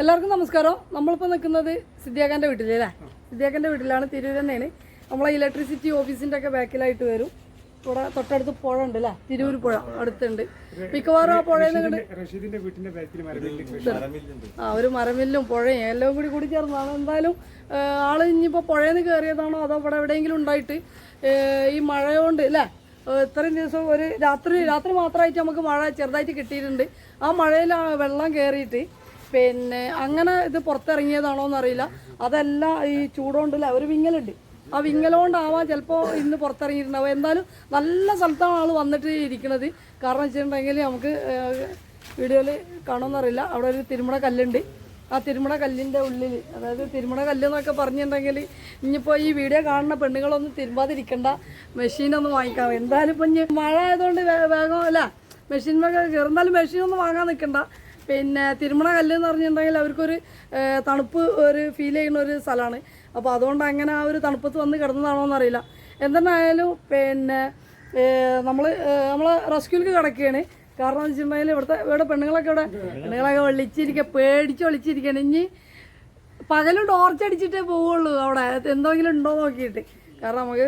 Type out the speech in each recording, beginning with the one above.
എല്ലാവർക്കും നമസ്കാരം. നമ്മളിപ്പോൾ നിൽക്കുന്നത് സിദ്ധിയാക്കാന്റെ വീട്ടിൽ അല്ലേ? സിദ്ദിയാഖാന്റെ വീട്ടിലാണ് തിരൂർ തന്നെയാണ് നമ്മളെ ഇലക്ട്രിസിറ്റി ഓഫീസിന്റെ ഒക്കെ ബാക്കിലായിട്ട് വരും. ഇവിടെ തൊട്ടടുത്ത് പുഴ ഉണ്ട് അല്ലേ? തിരൂർ പുഴ അടുത്തുണ്ട്. മിക്കവാറും ആ പുഴയിൽ മരമില്ല ആ ഒരു മരമില്ലും പുഴയും എല്ലാം കൂടി കൂടി ചേർന്നതാണ് എന്തായാലും ആൾ ഇനിയിപ്പോൾ പുഴയിൽ നിന്ന് കയറിയതാണോ അതോ ഇവിടെ എവിടെയെങ്കിലും ഉണ്ടായിട്ട് ഈ മഴ കൊണ്ട് അല്ലേ? ഇത്രയും ദിവസം ഒരു രാത്രി രാത്രി മാത്രമായിട്ട് നമുക്ക് മഴ ചെറുതായിട്ട് കിട്ടിയിട്ടുണ്ട്. ആ മഴയിൽ വെള്ളം കയറിയിട്ട് പിന്നെ അങ്ങനെ ഇത് പുറത്തിറങ്ങിയതാണോ എന്നറിയില്ല അതല്ല ഈ ചൂടുകൊണ്ടില്ല ഒരു വിങ്ങലുണ്ട്. ആ വിങ്ങലുകൊണ്ടാവാം ചിലപ്പോൾ ഇന്ന് പുറത്തിറങ്ങിയിട്ടുണ്ടാവും. എന്തായാലും നല്ല സ്ഥലത്താണ് ആൾ വന്നിട്ട് ഇരിക്കുന്നത് കാരണം വെച്ചിട്ടുണ്ടെങ്കിൽ നമുക്ക് വീഡിയോയിൽ കാണുമെന്നറിയില്ല. അവിടെ ഒരു തിരുമണ കല്ലുണ്ട്. ആ തിരുമണ കല്ലിന്റെ ഉള്ളിൽ അതായത് തിരുമണ കല്ല് എന്നൊക്കെ പറഞ്ഞിട്ടുണ്ടെങ്കിൽ ഇനിയിപ്പോൾ ഈ വീഡിയോ കാണുന്ന പെണ്ണുങ്ങളൊന്നും തിരുമ്പാതിരിക്കണ്ട. മെഷീനൊന്നും വാങ്ങിക്കാം എന്തായാലും ഇപ്പം മഴ ആയതുകൊണ്ട് വേഗം അല്ല മെഷീൻ കയറുന്നാലും മെഷീനൊന്നും വാങ്ങാൻ നിൽക്കണ്ട പിന്നെ തിരുമണ കല്ല് എന്ന് പറഞ്ഞിട്ടുണ്ടെങ്കിൽ അവർക്കൊരു തണുപ്പ് ഒരു ഫീൽ ചെയ്യുന്ന ഒരു സ്ഥലമാണ്. അപ്പോൾ അതുകൊണ്ട് അങ്ങനെ ആ ഒരു തണുപ്പത്ത് വന്ന് കിടന്നതാണോ എന്നറിയില്ല. എന്തെന്നായാലും പിന്നെ നമ്മൾ നമ്മൾ റെസ്ക്യൂലേക്ക് കിടക്കുകയാണ്. കാരണം എന്ന് വെച്ചിട്ടുണ്ടെങ്കിൽ ഇവിടുത്തെ ഇവിടെ പെണ്ണുങ്ങളൊക്കെ ഇവിടെ പെണ്ണുങ്ങളൊക്കെ ഒളിച്ചിരിക്കുക പേടിച്ച് വിളിച്ചിരിക്കുകയാണ് ഇനി പകലും ടോർച്ച് അടിച്ചിട്ടേ പോവുള്ളൂ അവിടെ. എന്തെങ്കിലും ഉണ്ടോ നോക്കിയിട്ട്. കാരണം നമുക്ക്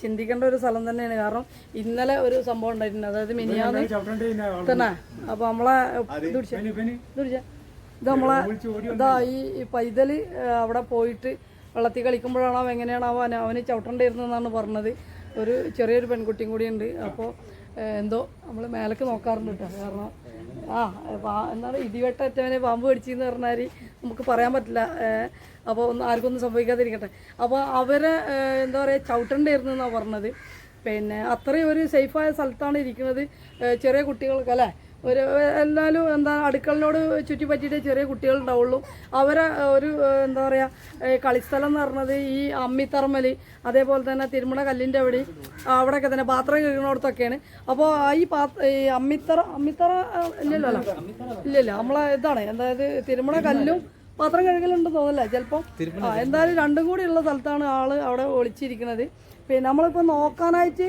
ചിന്തിക്കേണ്ട ഒരു സ്ഥലം തന്നെയാണ്. കാരണം ഇന്നലെ ഒരു സംഭവം ഉണ്ടായിട്ടുണ്ട്. അതായത് മിനിയാന്ന് തന്നെ. അപ്പൊ നമ്മളെ ഇത് നമ്മളെ ഇതാ ഈ പൈതൽ പൈതൽ അവിടെ പോയിട്ട് വെള്ളത്തിൽ കളിക്കുമ്പോഴാണോ എങ്ങനെയാണോ അവൻ അവന് ചവിട്ടേണ്ടിയിരുന്നെന്നാണ് പറഞ്ഞത്. ഒരു ചെറിയൊരു പെൺകുട്ടിയും കൂടിയുണ്ട്. അപ്പോൾ എന്തോ നമ്മൾ മേലക്ക് നോക്കാറുണ്ട് കേട്ടോ. കാരണം ആ എന്താണ് ഇടിവെട്ടറ്റവനെ പാമ്പ് കടിച്ചെന്ന് പറഞ്ഞാൽ നമുക്ക് പറയാൻ പറ്റില്ല. അപ്പോൾ ഒന്ന് ആർക്കും ഒന്നും സംഭവിക്കാതിരിക്കട്ടെ. അപ്പോൾ അവരെ എന്താ പറയുക ചവിട്ടേണ്ടിയിരുന്നു എന്നാണ് പറഞ്ഞത്. പിന്നെ അത്രയും ഒരു സേഫായ സ്ഥലത്താണ് ഇരിക്കുന്നത് ചെറിയ കുട്ടികൾക്ക് അല്ലേ? ഒരു എന്നാലും എന്താ അടുക്കളനോട് ചുറ്റിപ്പറ്റിയിട്ട് ചെറിയ കുട്ടികളുണ്ടാവുള്ളൂ അവരെ ഒരു എന്താ പറയുക കളിസ്ഥലം എന്ന് പറഞ്ഞത് ഈ അമ്മിത്തറമൽ അതേപോലെ തന്നെ തിരുമുണ കല്ലിന്റെ അവിടെ അവിടെയൊക്കെ തന്നെ പാത്രം കഴുകുന്നിടത്തൊക്കെയാണ്. അപ്പോൾ ഈ പാ ഈ അമ്മിത്തറ അമ്മിത്തറ ഇല്ലല്ലോ ഇല്ലല്ല നമ്മളെ ഇതാണ്. അതായത് തിരുമുണ കല്ലും പാത്രം കഴുകലുണ്ട് തോന്നല്ല ചിലപ്പോൾ എന്തായാലും രണ്ടും കൂടി ഉള്ള സ്ഥലത്താണ് ആൾ അവിടെ ഒളിച്ചിരിക്കുന്നത്. പിന്നെ നമ്മളിപ്പോൾ നോക്കാനായിട്ട്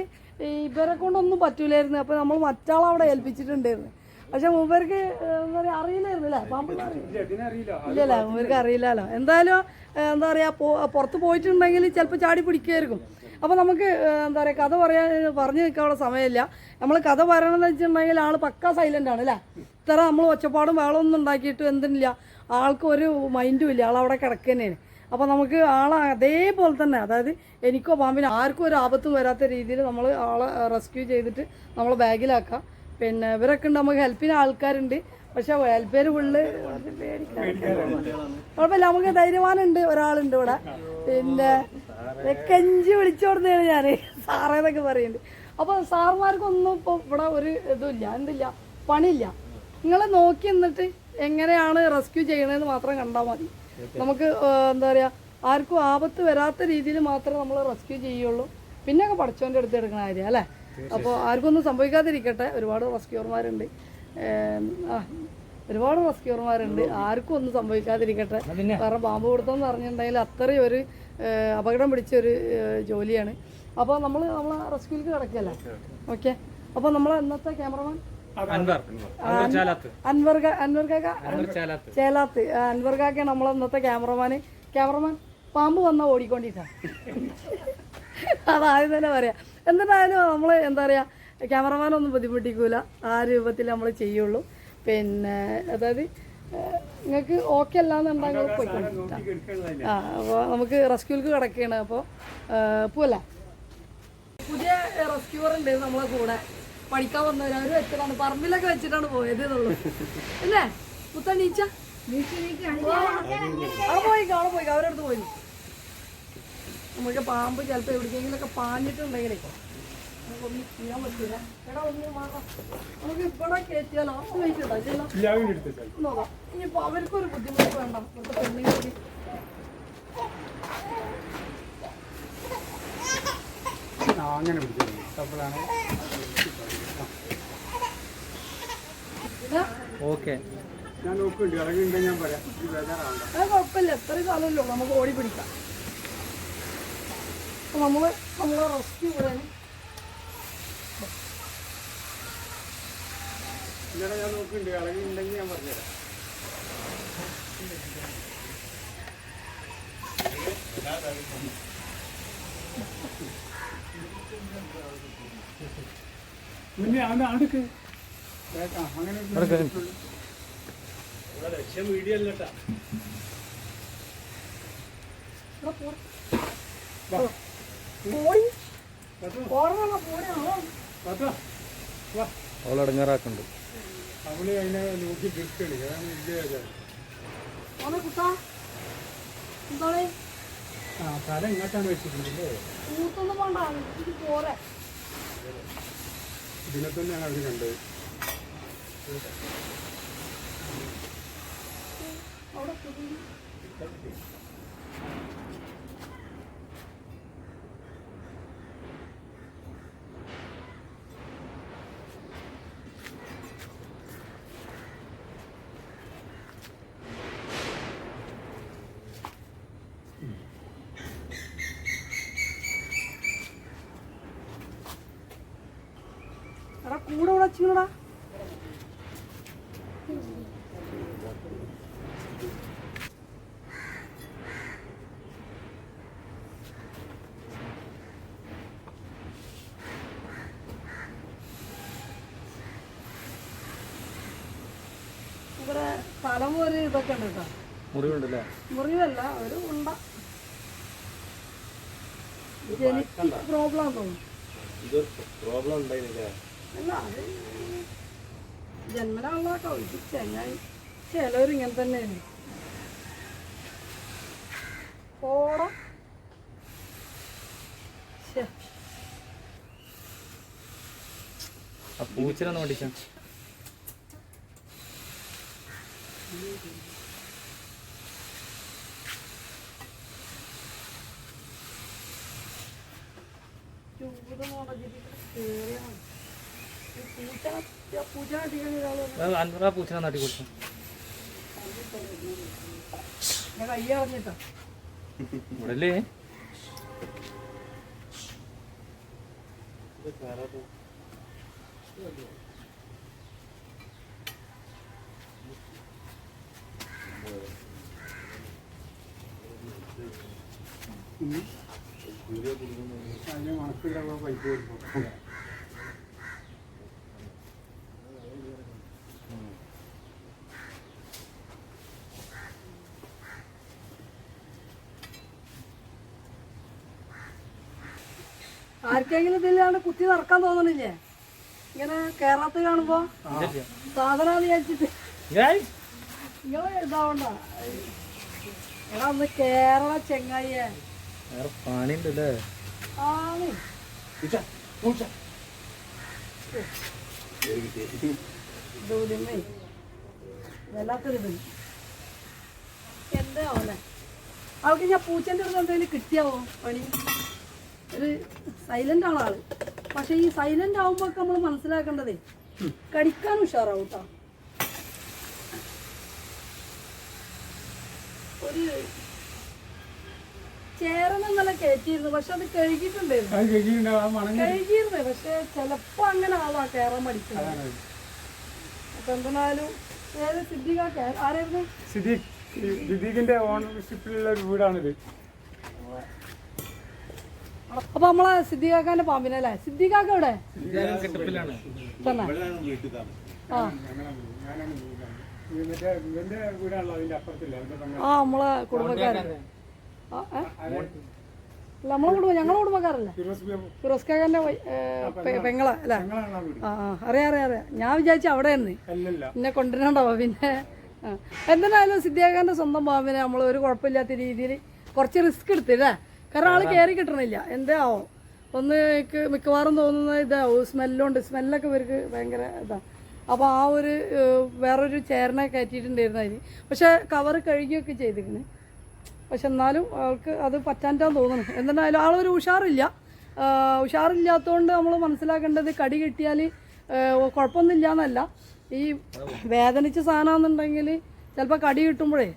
ഇവരെ കൊണ്ടൊന്നും പറ്റൂലായിരുന്നു. അപ്പോൾ നമ്മൾ മറ്റാളവിടെ ഏൽപ്പിച്ചിട്ടുണ്ടായിരുന്നു. പക്ഷെ മൂപ്പർക്ക് എന്താ പറയുക അറിയില്ലായിരുന്നു അല്ലേ? പാമ്പിനെ അറിയില്ല. ഇല്ലല്ല മൂപ്പർക്ക് അറിയില്ലല്ലോ എന്തായാലും എന്താ പറയുക പുറത്ത് പോയിട്ടുണ്ടെങ്കിൽ ചിലപ്പോൾ ചാടി പിടിക്കുമായിരിക്കും. അപ്പോൾ നമുക്ക് എന്താ പറയുക കഥ പറയാൻ പറഞ്ഞു നിൽക്കാനുള്ള സമയമില്ല. നമ്മൾ കഥ പറയണമെന്ന് വെച്ചിട്ടുണ്ടെങ്കിൽ ആൾ പക്ക സൈലന്റ് ആണ് അല്ലേ? ഇത്ര നമ്മൾ ഒച്ചപ്പാടും വേളമൊന്നും ഉണ്ടാക്കിയിട്ട് എന്തിനില്ല. ആൾക്ക് ഒരു മൈൻഡും ഇല്ല. ആളവിടെ കിടക്കുക തന്നെയാണ്. അപ്പോൾ നമുക്ക് ആളെ അതേപോലെ തന്നെ അതായത് എനിക്കോ പാമ്പിന് ആർക്കും ഒരു ആപത്തും വരാത്ത രീതിയിൽ നമ്മൾ ആളെ റെസ്ക്യൂ ചെയ്തിട്ട് നമ്മൾ ബാഗിലാക്കാം പിന്നെ ഇവരൊക്കെ ഉണ്ട് നമുക്ക് ഹെൽപ്പിന് ആൾക്കാരുണ്ട്. പക്ഷെ ഹെൽപ്പേര് ഫുള്ള് കുഴപ്പമില്ല. നമുക്ക് ധൈര്യമാനുണ്ട് ഒരാളുണ്ട് ഇവിടെ. പിന്നെ കെഞ്ചി വിളിച്ചോടുന്നതാണ് ഞാൻ സാറേ എന്നൊക്കെ പറയുന്നുണ്ട് അപ്പോൾ സാറുമാർക്കൊന്നും ഇപ്പോൾ ഇവിടെ ഒരു ഇതുമില്ല എന്തില്ല പണിയില്ല. നിങ്ങളെ നോക്കി നിന്നിട്ട് എങ്ങനെയാണ് റെസ്ക്യൂ ചെയ്യണതെന്ന് മാത്രം കണ്ടാൽ മതി. നമുക്ക് എന്താ പറയുക ആർക്കും ആപത്ത് വരാത്ത രീതിയിൽ മാത്രമേ നമ്മൾ റെസ്ക്യൂ ചെയ്യുള്ളൂ. പിന്നെയൊക്കെ പഠിച്ചോന്റെ അടുത്ത് എടുക്കുന്ന കാര്യം അല്ലേ? അപ്പോൾ ആർക്കും ഒന്നും സംഭവിക്കാതിരിക്കട്ടെ. ഒരുപാട് റെസ്ക്യൂർമാരുണ്ട് ഒരുപാട് റെസ്ക്യൂർമാരുണ്ട് ആർക്കും ഒന്നും സംഭവിക്കാതിരിക്കട്ടെ. കാരണം പാമ്പ് കൊടുത്തം എന്ന് പറഞ്ഞിട്ടുണ്ടെങ്കിൽ അത്രയും ഒരു അപകടം പിടിച്ച ഒരു ജോലിയാണ്. അപ്പോൾ നമ്മൾ നമ്മൾ റെസ്ക്യൂലേക്ക് കിടക്കുകയല്ലേ? ഓക്കെ. അപ്പോൾ നമ്മൾ ഇന്നത്തെ ക്യാമറമാൻ? അൻവർ. അൻവർ കാക്ക? ചാലാത്ത്. അൻവർ കാക്കയാണ് നമ്മളെ ഇന്നത്തെ ക്യാമറമാന്. ക്യാമറമാൻ? പാമ്പ് വന്നാൽ ഓടിക്കൊണ്ടിട്ടാ അതായത് തന്നെ പറയാം. എന്നിട്ടായാലും നമ്മൾ എന്താ പറയുക ക്യാമറമാനൊന്നും ബുദ്ധിമുട്ടിക്കൂല. ആ രൂപത്തിൽ നമ്മൾ ചെയ്യുള്ളൂ. പിന്നെ അതായത് നിങ്ങൾക്ക് ഓക്കെ അല്ലാന്നുണ്ടെങ്കിൽ പോയിക്കൊണ്ടിരിക്കാം ആ അപ്പോൾ നമുക്ക് റെസ്ക്യൂക്ക് കിടക്കുകയാണ് അപ്പോൾ പോവല്ല? പുതിയ റെസ്ക്യൂർ ഉണ്ട് നമ്മളെ കൂടെ. പഠിക്കാൻ വന്നവർ അവർ വെച്ചിട്ടാണ്. പറമ്പിലൊക്കെ വെച്ചിട്ടാണ് പോയത് എന്നുള്ളത് അല്ലേ? മുത്തണ്ണീച്ച അവിടെ പോയി അവിടെ പോയി അവരടുത്ത് പോയി. നമുക്ക് പാമ്പ് ചിലപ്പോൾ എവിടേക്കെങ്കിലൊക്കെ പാഞ്ഞിട്ടുണ്ടെങ്കിലേ. നമുക്കൊന്നും ചെയ്യാൻ പറ്റില്ല എടാ ഒന്ന് മാറാം നമുക്ക് ഇവിടെ കയറ്റിയാലോ? വെയിറ്റുണ്ടോ ചെല്ലാം. നോക്കാം. ഇനിയിപ്പോ അവർക്കൊരു ബുദ്ധിമുട്ട് വേണ്ട. ഇവിടുത്തെ പെണ്ണുങ്ങൾക്ക് അങ്ങനെ പിടിച്ചു ഓക്കെ. ഞാൻ നോക്കുന്നുണ്ട്. ഇളകുണ്ടെങ്കിൽ ഞാൻ പറയാം ഇത് ബേജാറാവണ്ട. അത് കുഴപ്പമില്ല. എത്രയും കാലമല്ലോ നമുക്ക് ഓടി പിടിക്കാം. അപ്പൊ നമ്മൾ റെസ്ക്യൂ ഇവിടെയാണ് ഇന്നലെ ഞാൻ നോക്കുന്നുണ്ട്. ഇളകുണ്ടെങ്കിൽ ഞാൻ പറഞ്ഞുതരാം. പിന്നെ അത് അടുക്ക് അങ്ങനെ ലക്ഷ്യം വീഡിയോ വാ. അവളടങ്ങാറാക്കുന്നുണ്ട് അവൾ അതിനെ നോക്കി നിൽക്കണി അതാണ് ആ തല ഇങ്ങോട്ടാണ് വെച്ചിട്ടുണ്ടല്ലേ? ഇതിനെ തന്നെയാണ് അവർ കണ്ടത്. കുടി. ഇവിടെ വെച്ചിങ്ങടാ ഒരു ഇതൊക്കെ ഉണ്ട് കേട്ടോ. മുറിവുണ്ടല്ലേ? മുറിവല്ല ഒരു ഉണ്ട. ജനിക്ക് പ്രോബ്ലം പ്രോബ്ലം ഉണ്ടായിരുന്നില്ല അല്ല അത് ജന്മനാളൊക്കെ ഒഴിച്ച് ചെങ്ങായി. ചിലവർ ഇങ്ങനെ തന്നെയാണ്. പോടാ ശ്ശെ. ആ പൂച്ചനൊന്ന് ഓടിച്ച ചൂട് മുളകിട്ട് കേറിയാണ്. ഈ പൂച്ച പൂച്ച അടിക്കാൻ ഒരാൾ അൻപതാ പൂച്ചനെ നാട്ടി കൊടുത്തു ഞാൻ കൈ അറിഞ്ഞിട്ടാ ഇവിടെ അതിന് മണക്കില്ല പൈപ്പ് കൊടുക്കും ആർക്കെങ്കിലും ഇതിലാണ് കുത്തി നടക്കാൻ തോന്നണില്ലേ? ഇങ്ങനെ കേരളത്തിൽ കാണുമ്പോ സാധനം വിചാരിച്ചിട്ട് നിങ്ങൾ ഇതാവണ്ട. എടാ ഒന്ന് കേരള ചെങ്ങായിയെ വേറെ പണിയുണ്ടല്ലേ? അല്ലേ എന്താ അവൾക്ക് ഞാൻ പൂച്ചന്റെ അടുത്ത് എന്തെങ്കിലും കിട്ടിയാവോ പണി? ഒരു സൈലന്റ് ആണ് ആൾ പക്ഷെ ഈ സൈലന്റ് ആവുമ്പോ നമ്മൾ മനസ്സിലാക്കേണ്ടതേ കടിക്കാൻ ഉഷാറാവും കേട്ടോ ഒരു ചേർന്ന് ഇന്നലെ കയറ്റിയിരുന്നു പക്ഷെ അത് കഴുകിയിട്ടുണ്ടായിരുന്നു. കഴുകിയിരുന്നു. പക്ഷെ ചിലപ്പോ അങ്ങനെ ആവാ കയറാൻ പഠിക്കുന്നത് അപ്പൊ എന്തിനാലും ഏത് സിദ്ധികാക്ക ആരായിരുന്നു? സിദ്ദീഖ് സിദ്ദീഖിന്റെ ഓണർഷിപ്പിലുള്ള ഒരു വീടാണിത്. അപ്പൊ നമ്മളെ സിദ്ധികാക്കാന്റെ പാമ്പിനല്ലേ സിദ്ദീഖാക്ക എവിടെ? ആ. നമ്മളെ കുടുംബക്കാരൻ നമ്മളെ കുടുംബം ഞങ്ങളെ കുടുംബക്കാരല്ലേ? ഫിറോസ് കാക്കാന്റെ പെങ്ങള. അല്ലേ? ആ അറിയാം അറിയാം അറിയാം. ഞാൻ വിചാരിച്ചു അവിടെ എന്നെ കൊണ്ടുവരണ്ടാവോ പിന്നെ. എന്തിനായാലും സിദ്ധിയാക്കാന്റെ സ്വന്തം പാമ്പിനെ നമ്മൾ ഒരു കുഴപ്പമില്ലാത്ത രീതിയിൽ കുറച്ച് റിസ്ക് എടുത്തില്ലേ കാരണം ആൾ കയറി കിട്ടണില്ല. എന്തേ ആവോ? ഒന്ന് എനിക്ക് മിക്കവാറും തോന്നുന്നത് ഇതാവും. സ്മെല്ലുണ്ട്. സ്മെല്ലൊക്കെ ഇവർക്ക് ഭയങ്കര ഇതാണ് അപ്പോൾ ആ ഒരു വേറൊരു ചേരനെ കയറ്റിയിട്ടുണ്ടായിരുന്നു അതിന്. പക്ഷേ കവർ കഴുകിയൊക്കെ ചെയ്തിരിക്കണ് പക്ഷെ എന്നാലും അവൾക്ക് അത് പറ്റാന്റാന്ന് തോന്നുന്നു. എന്തായാലും ആളൊരു ഉഷാറില്ല. ഉഷാറില്ലാത്തതുകൊണ്ട് നമ്മൾ മനസ്സിലാക്കേണ്ടത് കടി കിട്ടിയാൽ കുഴപ്പമൊന്നുമില്ല എന്നല്ല ഈ വേദനിച്ച സാധനമാണെന്നുണ്ടെങ്കിൽ ചിലപ്പോൾ കടി കിട്ടുമ്പോഴേ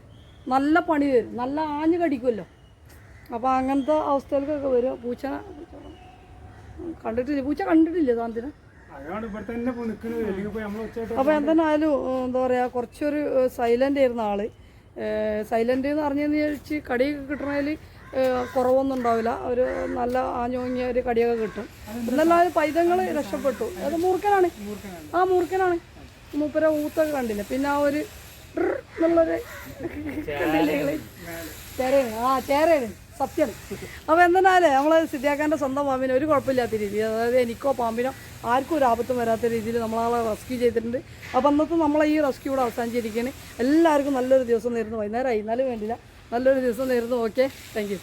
നല്ല പണി വരും നല്ല ആഞ്ഞ് കടിക്കുമല്ലോ. അപ്പോൾ അങ്ങനത്തെ അവസ്ഥകൾക്കൊക്കെ വരും പൂച്ച കണ്ടിട്ടില്ല. പൂച്ച കണ്ടിട്ടില്ല സാധനത്തിന്? അപ്പോൾ എന്തായാലും എന്താ പറയുക കുറച്ചൊരു സൈലന്റ് ആയിരുന്ന ആൾ. സൈലന്റ് എന്ന് അറിഞ്ഞെന്ന് വിചാരിച്ച് കടിയൊക്കെ കിട്ടണതിൽ കുറവൊന്നും ഉണ്ടാവില്ല. ഒരു നല്ല ആഞ്ഞോങ്ങിയ ഒരു കടിയൊക്കെ കിട്ടും. എന്നല്ലാതെ പൈതങ്ങൾ രക്ഷപ്പെട്ടു. അത് മൂർഖനാണ്. ആ മൂർഖനാണ്. മൂപ്പര ഊത്തൊക്കെ കണ്ടില്ല? പിന്നെ ആ ഒരു എന്നുള്ളൊരു കണ്ടില്ലേ? ചേരയാണ് ആ ചേരയാണ് സത്യം അപ്പോൾ എന്തെന്നാലേ നമ്മൾ സിദ്ധിയാക്കാന്റെ സ്വന്തം പാമ്പിന് ഒരു കുഴപ്പമില്ലാത്ത രീതിയിൽ അതായത് എനിക്കോ പാമ്പിനോ ആർക്കും ഒരു ആപത്തും വരാത്ത രീതിയിൽ നമ്മളാളെ റെസ്ക്യൂ ചെയ്തിട്ടുണ്ട്. അപ്പോൾ അന്നത്തെ നമ്മളെ ഈ റെസ്ക്യൂ ഇവിടെ അവസാനിച്ചിരിക്കുകയാണ്. എല്ലാവർക്കും നല്ലൊരു ദിവസം നേരുന്നു. വൈകുന്നേരം ആയിരുന്നാലും വേണ്ടില്ല. നല്ലൊരു ദിവസം നേരുന്നു. Okay thank